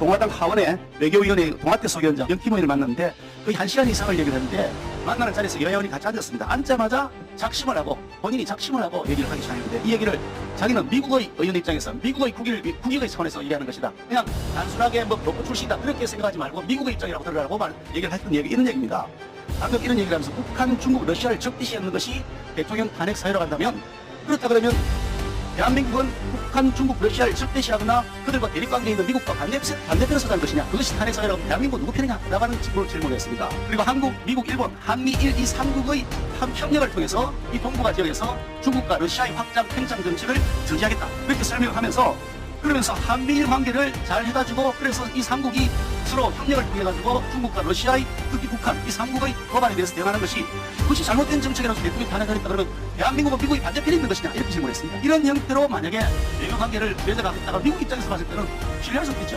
공화당 하원의 외교위원회 동아태 소위원장 의원을 만났는데 거의 한 시간 이상을 얘기를 했는데 만나는 자리에서 여야원이 같이 앉았습니다. 앉자마자 작심을 하고 본인이 작심을 하고 얘기를 하기 시작했는데 이 얘기를 자기는 미국의 의원 입장에서 미국의 국익을 위- 국익의 차원에서 얘기하는 것이다. 그냥 단순하게 뭐 로프 출신이다 그렇게 생각하지 말고 미국의 입장이라고 들으라고 말, 얘기를 했던 얘기 이런 얘기입니다. 방금 이런 얘기를 하면서 북한, 중국, 러시아를 적대시하는 것이 대통령 탄핵 사유라고 한다면 그렇다 그러면 대한민국은 북한, 중국, 러시아를 적대시하거나 그들과 대립관계에 있는 미국과 반대, 반대편에 서자는 것이냐 그것이 탄핵 사유라고 대한민국 누구 편이냐 라는 질문을 질문했습니다. 그리고 한국, 미국, 일본, 한미 1, 2, 3국의 협력을 통해서 이 동북아 지역에서 중국과 러시아의 확장, 팽창 정책을 저지하겠다 그렇게 설명을 하면서 그러면서 한미일 관계를 잘 해가지고 그래서 이 삼국이 서로 협력을 통해 가지고 중국과 러시아의 특히 북한 이 삼국의 법안에 대해서 대응하는 것이 그것이 잘못된 정책이라서 대통령이 탄핵하겠다 그러면 대한민국은 미국이 반대편에 있는 것이냐 이렇게 질문했습니다. 이런 형태로 만약에 외교 관계를 맺어가겠다가 미국 입장에서 봤을 때는 신뢰할 수 없겠죠.